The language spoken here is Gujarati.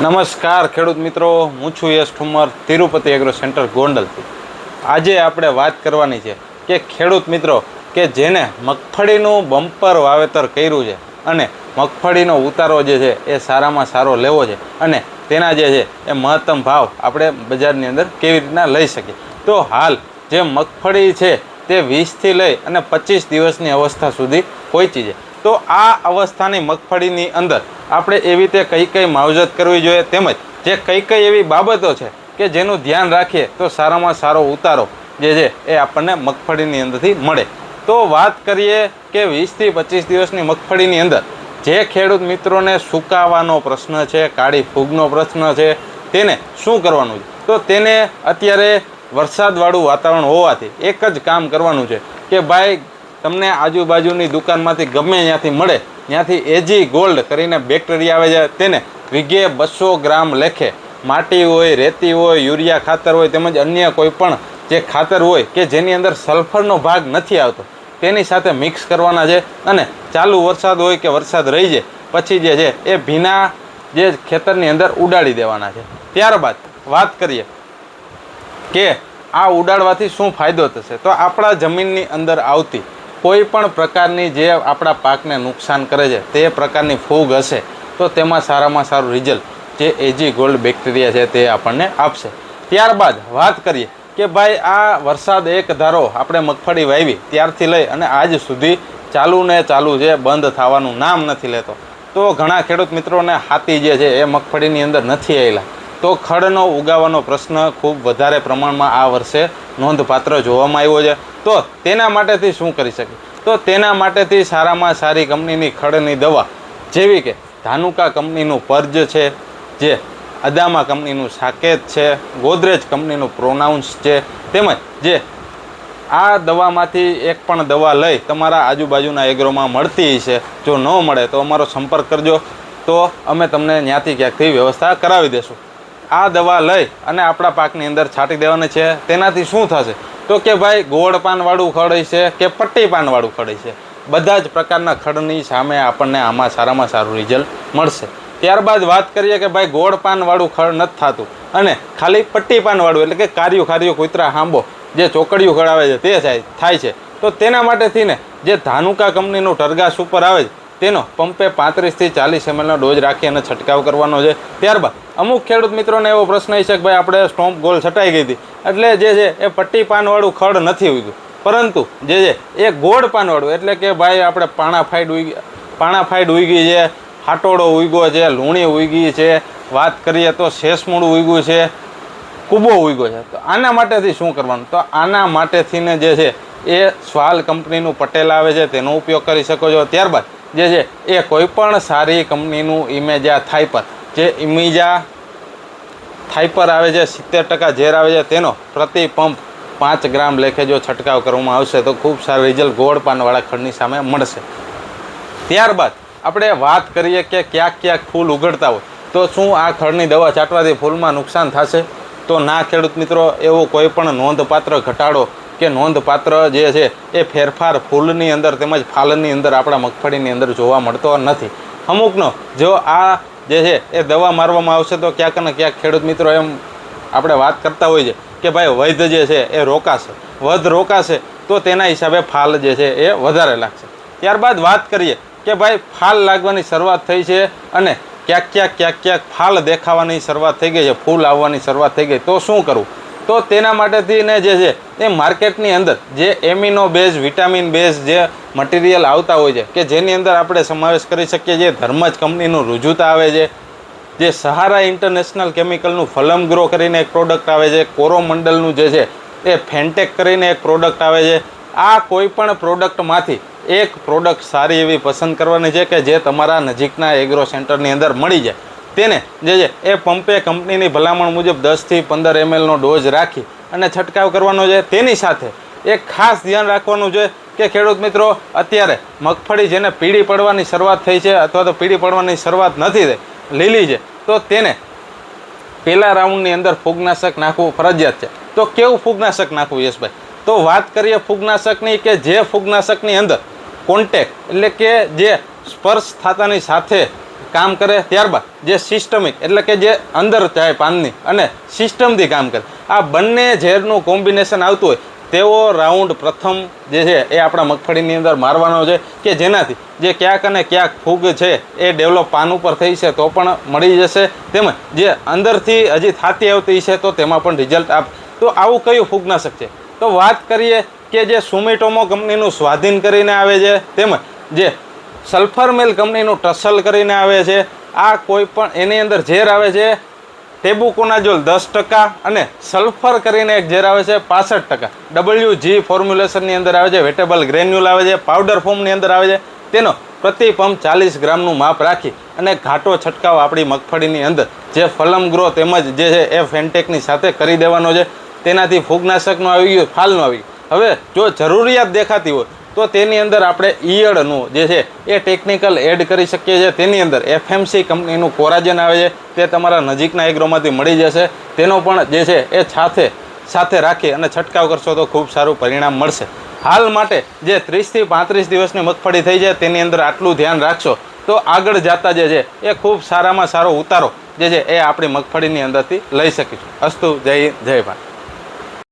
નમસ્કાર, ખેડૂત મિત્રો. હું છું યશ ઠુમર, તિરુપતિ એગ્રો સેન્ટર ગોંડલથી. આજે આપણે વાત કરવાની છે કે ખેડૂત મિત્રો, કે જેને મગફળીનું બમ્પર વાવેતર કર્યું છે અને મગફળીનો ઉતારો જે છે એ સારામાં સારો લેવો છે અને તેના જે છે એ મહત્તમ ભાવ આપણે બજારની અંદર કેવી રીતના લઈ શકીએ. તો હાલ જે મગફળી છે તે વીસથી લઈ અને પચીસ દિવસની અવસ્થા સુધી પહોંચી છે. તો આ અવસ્થાની મગફળીની અંદર આપણે એવી રીતે કઈ કઈ માવજત કરવી જોઈએ તેમજ જે કઈ કઈ એવી બાબતો છે કે જેનું ધ્યાન રાખીએ તો સારામાં સારો ઉતારો જે છે એ આપણને મગફળીની અંદરથી મળે. તો વાત કરીએ કે વીસથી પચીસ દિવસની મગફળીની અંદર જે ખેડૂત મિત્રોને સુકાવાનો પ્રશ્ન છે, કાળી ફૂગનો પ્રશ્ન છે, તેને શું કરવાનું છે? તો તેને અત્યારે વરસાદવાળું વાતાવરણ હોવાથી એક જ કામ કરવાનું છે કે ભાઈ તમને આજુબાજુની દુકાનમાંથી ગમે ત્યાંથી મળે. ત્યાંથી એજી ગોલ્ડ કરીને બેક્ટેરિયા આવે છે તેને વીઘે બસો ગ્રામ લેખે. માટી હોય, રેતી હોય, યુરિયા, ખાતર હોય તેમજ અન્ય કોઈ પણ જે ખાતર હોય કે જેની અંદર સલ્ફરનો ભાગ નથી આવતો, તેની સાથે મિક્સ કરવાના છે અને ચાલુ વરસાદ હોય કે વરસાદ રહી જાય, પછી જે છે એ ભીના જે ખેતરની અંદર ઉડાડી દેવાના છે. ત્યારબાદ વાત કરીએ કે આ ઉડાડવાથી શું ફાયદો થશે? તો આપણા જમીનની અંદર આવતી કોઈ પણ પ્રકારની જે આપણા પાકને નુકસાન કરે છે, તે પ્રકારની ફૂગ હશે, તો તેમાં સારામાં સારું રિઝલ્ટ જે એજી ગોલ્ડ બેક્ટેરિયા છે તે આપણને આપશે. ત્યારબાદ વાત કરીએ કે ભાઈ આ વરસાદ એક ધારો આપણે મગફળી વાવી, ત્યારથી લઈ અને આજ સુધી ચાલુ ને ચાલુ છે બંધ થવાનું નામ નથી લેતો. તો ઘણા ખેડૂત મિત્રોને હાથી જે છે એ મગફળીની અંદર નથી આવેલા. તો ખડનો ઉગાવાનો પ્રશ્ન ખૂબ વધારે પ્રમાણમાં આ વર્ષે નોંધપાત્ર જોવામાં આવ્યો છે. તો તેના માટેથી શું કરી શકે? તો તેના માટેથી સારામાં સારી કંપનીની ખડની દવા, જેવી કે ધાનુકા કંપનીનું પર્જ છે, જે અદામા કંપનીનું સાકેત છે, ગોદરેજ કંપનીનું પ્રોનાઉન્સ છે, તેમજ જે આ દવામાંથી એક પણ દવા લઈ તમારા આજુબાજુના એગ્રોમાં મળતી છે, જો ન મળે તો અમારો સંપર્ક કરજો, તો અમે તમને ત્યાંથી ક્યાંકથી વ્યવસ્થા કરાવી દેશું. આ દવા લઈ અને આપણા પાકની અંદર છાંટી દેવાની છે, તેનાથી શું થશે? તો કે ભાઈ ગોળ પાનવાળું ખડ છે કે પટ્ટી પાનવાળું ખડ છે? બધા જ પ્રકારના ખડની સામે આપણને આમાં સારામાં સારું રિઝલ્ટ મળશે. ત્યારબાદ વાત કરીએ કે ભાઈ ગોળ પાનવાળું ખડ નથી થતું. અને ખાલી પટ્ટી પાનવાળું એટલે કે કાર્યું કાર્યું કૂતરા હાંબો જે ચોકડીયું ખડાવે છે તે થાય છે. તો તેના માટે થઈને જે ધાનુકા કંપનીનું ટરગાસ સુપર આવે છે તેનો પંપે પાંત્રીસથી ચાલીસ એમએલનો ડોઝ રાખી અને છંટકાવ કરવાનો છે. ત્યારબાદ અમુક ખેડૂત મિત્રોને એવો પ્રશ્ન છે કે ભાઈ, આપણે સ્ટોમ્પ ગોલ છટાઈ ગઈ હતી. એટલે જે છે, એ પટ્ટી પાનવાળું ખડ નથી ઉગ્યું. પરંતુ જે છે, એ ગોળ પાનવાળું, એટલે કે ભાઈ, આપણે પાણા ફાઈડ ઉગી પાણા ફાઈડ ઉગી છે, હાટોડો ઉગ્યો છે, લૂણી ઉગી છે, વાત કરીએ તો શેષમૂળ ઉગ્યું છે, કૂબો ઉગ્યો છે. તો આના માટેથી શું કરવાનું? તો આના માટેથીને જે છે, એ સ્વાલ કંપનીનું પટેલ આવે છે, તેનો ઉપયોગ કરી શકો છો. ત્યારબાદ જે છે, એ કોઈ પણ સારી કંપનીનું ઇમેજા થાઈપર જે ઇમેજા થાઈપર આવે છે, સિત્તેર ટકા ઝેર આવે છે, તેનો પ્રતિ પંપ પાંચ ગ્રામ લેખે જો છંટકાવ કરવામાં આવશે તો ખૂબ સારું રિઝલ્ટ ગોળ પાનવાળા ખડની સામે મળશે. ત્યારબાદ આપણે વાત કરીએ કે ક્યાંક ક્યાંક ફૂલ ઉગડતા હોય. તો શું આ ખડની દવા છાંટવાથી ફૂલમાં નુકસાન થશે? તો ના ખેડૂત મિત્રો, એવો કોઈ પણ નોંધપાત્ર ઘટાડો કે નોંધપાત્ર જે છે, એ ફેરફાર ફૂલની અંદર તેમજ ફાલની અંદર આપણા મગફળીની અંદર જોવા મળતો નથી. અમુકનો જો આ જે છે, એ દવા મારવામાં આવશે તો ક્યાંક ને ક્યાંક ખેડૂત મિત્રો એમ આપણે વાત કરતા હોઈએ કે ભાઈ વૈધ જે છે, એ રોકાશે. વધ રોકાશે તો તેના હિસાબે ફાલ જે છે, એ વધારે લાગશે. ત્યારબાદ વાત કરીએ કે ભાઈ ફાલ લાગવાની શરૂઆત થઈ છે અને ક્યાંક ક્યાંક ક્યાંક ક્યાંક ફાલ દેખાવાની શરૂઆત થઈ ગઈ છે, ફૂલ આવવાની શરૂઆત થઈ ગઈ. તો શું કરવું તો તેના માટેથી ને જે છે, એ માર્કેટની અંદર જે એમિનો બેઝ, વિટામિન બેઝ જે મટીરિયલ આવતા હોય છે, કે જેની અંદર આપણે સમાવેશ કરી શકીએ છીએ ધર્મજ કંપનીનું રુજુતા આવે છે, જે સહારા ઇન્ટરનેશનલ કેમિકલનું ફલમ ગ્રો કરીને એક પ્રોડક્ટ આવે છે, કોરોમંડલનું જે છે, એ ફેન્ટેક કરીને એક પ્રોડક્ટ આવે છે. આ કોઈ પણ પ્રોડક્ટમાંથી એક પ્રોડક્ટ સારી એવી પસંદ કરવાની છે કે જે તમારા નજીકના એગ્રો સેન્ટરની અંદર મળી જાય. તેને જે છે, એ પંપે કંપનીની ભલામણ મુજબ દસથી પંદર એમએલનો ડોઝ રાખી અને છંટકાવ કરવાનો છે. તેની સાથે એક ખાસ ધ્યાન રાખવાનું છે કે ખેડૂત મિત્રો, અત્યારે મગફળી જેને પીળી પડવાની શરૂઆત થઈ છે અથવા તો પીળી પડવાની શરૂઆત નથી થઈ, લીલી છે, તો તેને પહેલા રાઉન્ડની અંદર ફૂગનાશક નાખવું ફરજિયાત છે. તો કેવું ફૂગનાશક નાખવું યશભાઈ? તો વાત કરીએ ફૂગનાશકની કે જે ફૂગનાશકની અંદર કોન્ટેક એટલે કે જે સ્પર્શ થતાની સાથે કામ કરે ત્યારબાદ જે સિસ્ટમિક એટલે કે જે અંદર જાય પાનની અને સિસ્ટમથી કામ કરે. આ બંને ઝેરનું કોમ્બિનેશન આવતું હોય તેવો રાઉન્ડ પ્રથમ જે છે એ આપણા મગફળીની અંદર મારવાનો છે કે જેનાથી જે ક્યાંક અને ક્યાંક ફૂગ છે એ ડેવલપ પાન ઉપર થઈ છે તો પણ મળી જશે. તેમજ જે અંદરથી હજી થાતી આવતી છે તો તેમાં પણ રિઝલ્ટ આપ, તો આવું કયું ફૂગનાશક છે? તો વાત કરીએ કે જે સુમિટોમો કંપનીનું સ્વાધીન કરીને આવે છે, તેમજ જે સલ્ફર મિલ કંપનીનું ટસલ કરીને આવે છે, આ કોઈ પણ એની અંદર ઝેર આવે છે ટેબુકોનાજોલ દસ ટકા અને સલ્ફર કરીને એક ઝેર આવે છે, પાસઠ ટકા. ડબલ્યુ જી ફોર્મ્યુલેશનની અંદર આવે છે વેટેબલ ગ્રેન્યુલ આવે છે પાવડર ફોર્મની અંદર આવે છે, તેનો પ્રતિ પંપ ચાલીસ ગ્રામનું માપ રાખી અને ઘાટો છંટકાવ આપણી મગફળીની અંદર. જે ફલમ ગ્રો તેમજ જે છે, એ ફેન્ટેકની સાથે કરી દેવાનો છે. તેનાથી ફૂગનાશકનું આવી ગયું, ફાલનું આવી ગયું. હવે જો જરૂરિયાત દેખાતી હોય, તો તેની અંદર આપણે ઈયળનું જે છે, એ ટેકનિકલ એડ કરી શકીએ છીએ. તેની અંદર એફએમસી કંપનીનું કોરાજન આવે છે, તે તમારા નજીકના એગ્રોમાંથી મળી જશે. તેનો પણ જે છે, એ સાથે સાથે રાખી અને છંટકાવ કરશો તો ખૂબ સારું પરિણામ મળશે. હાલ માટે જે ત્રીસથી પાંત્રીસ દિવસની મગફળી થઈ જાય તેની અંદર આટલું ધ્યાન રાખશો તો આગળ જતા જે છે, એ ખૂબ સારામાં સારો ઉતારો જે છે, એ આપણી મગફળીની અંદરથી લઈ શકીશું. અસ્તુ, જય જય ભારત.